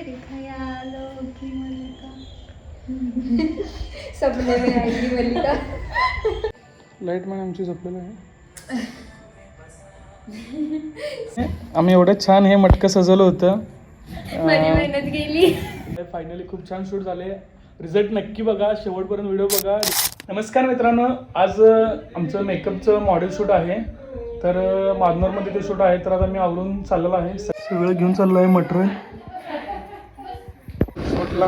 मेरे ख्यालों की मलिका सपने में आएगी मलिका लाइट मॅन आमची झोपलेलं आहे. आम्ही एवढं छान हे मटकं सजवलं होतं. मेहनत गेली फायनली खूप छान शूट झाले. रिझल्ट नक्की बघा. शेवटपर्यंत व्हिडिओ बघा. नमस्कार मित्रांनो. आज आमचं मेकअपचं मॉडेल शूट आहे. तर अं, माधनोरमध्ये ते शूट आहे. तर आता मी आवरून चाललेलं आहे. सगळं घेऊन चाललो आहे मटेरियल शूटला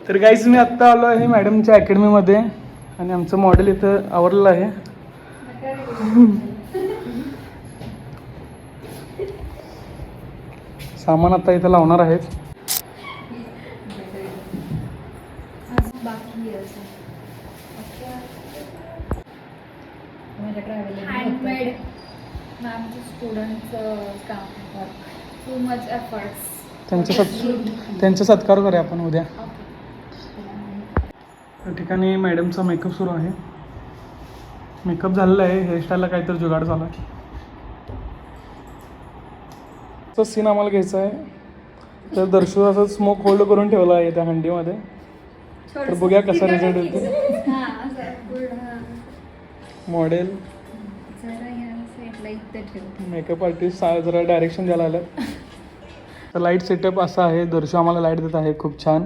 तर गाईज मी आत्ता आलो आहे मॅडमच्या अकॅडमीमध्ये आणि आमचं मॉडेल इथं आवडलं आहे. सामान आता इथं लावणार आहेत. हँडमेड मॅमचं स्टुडंटचं काम टू मच एफर्ट्स त्यांचा सत् त्यांचा सत्कार करूया आपण उद्या. त्या ठिकाणी मॅडमचा मेकअप सुरू आहे. मेकअप झालेला आहे. हेअरस्टाईलला काहीतरी जुगाड झाला आहे. तो सीन आम्हाला घ्यायचा आहे. तर दर्शू असं स्मोक होल्ड करून ठेवला आहे त्या हंडीमध्ये. तर बघूया कसा रिझल्ट येतो मॉडेल मेकअप आर्टिस्ट जरा डायरेक्शन द्यायला आलं तर लाइट सेटअप असा आहे. दर्शू आम्हाला लाइट देत आहे. खूप छान.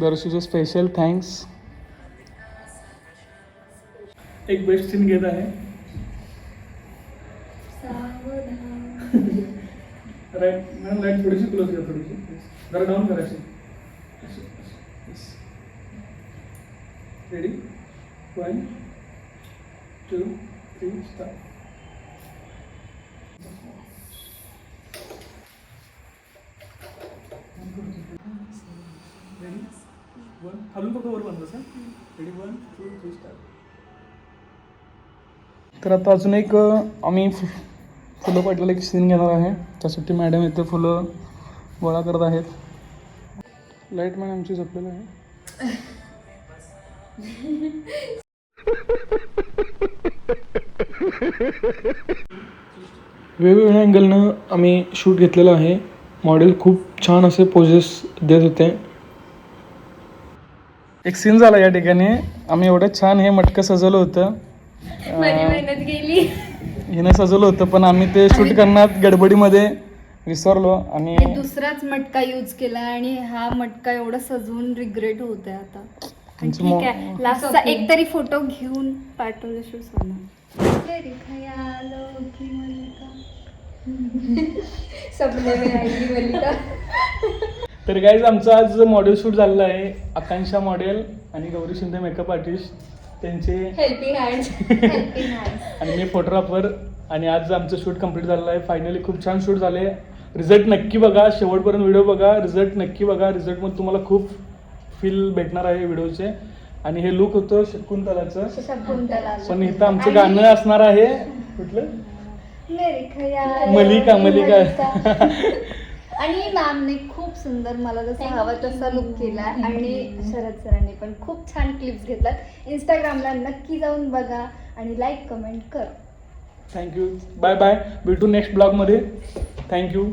दर्शूचे स्पेशल थँक्स एक बेस्ट सीन घेत आहे. राईट मॅडम लाइट थोडीशी क्लोज घ्या थोडीशी. जरा डाऊन करायची ready one two three start ready one खालून फक्त वर बंद ready one two three start तर आता अजून एक आम्ही फु फुलं पडलेलं एक सीन घेणार आहे. त्यासाठी मॅडम इथे फुलं गोळा करत आहेत. लाइट मॅन आमची झोपलेलं आहे. वेगवेगळ्या अँगलनं आम्ही शूट घेतलेलं आहे. मॉडेल खूप छान असे पोजेस देत होते. एक सीन झाला या ठिकाणी. आम्ही एवढं छान हे मटकं सजवलं होतं. माझी अं, मेहनत गेली. हिनं सजवलं होतं पण आम्ही ते शूट करण्यात गडबडीमध्ये विसरलो आणि मी दुसराच मटका यूज केला आणि हा मटका एवढा सजवून रिग्रेट होत आहे आता तुमची ठीक मो- आहे लास्टचा एक तरी फोटो घेऊन पाठवल्याशिवाय सोडणार मेरे ख्यालों की मलिका सपने में आएगी मलिका तर गाईज आमचं आज मॉडेल शूट झालेलं आहे. आकांक्षा मॉडेल आणि गौरी शिंदे मेकअप आर्टिस्ट त्यांचे हेल्पिंग आणि मी फोटोग्राफर आणि आज आमचं शूट कंप्लीट झालेलं आहे. फायनली खूप छान शूट झाले. रिझल्ट नक्की बघा. शेवटपर्यंत व्हिडिओ बघा. रिझल्ट नक्की बघा. रिझल्टमध्ये तुम्हाला खूप फील भेटणार आहे व्हिडिओचे आणि हे लुक होतं शकुंतलाचं. शकुंतला पण इथं आमचं गाणं असणार आहे. कुठलं? मलिका. मलिका. आणि मॅमने खूप सुंदर मला जसं हवं तसा लुक केला आणि शरद सरांनी पण खूप छान क्लिप्स घेतल्यात. इंस्टाग्रामला नक्की जाऊन बघा आणि लाईक कमेंट कर. थँक्यू बाय बाय भेटू नेक्स्ट ब्लॉगमध्ये थँक्यू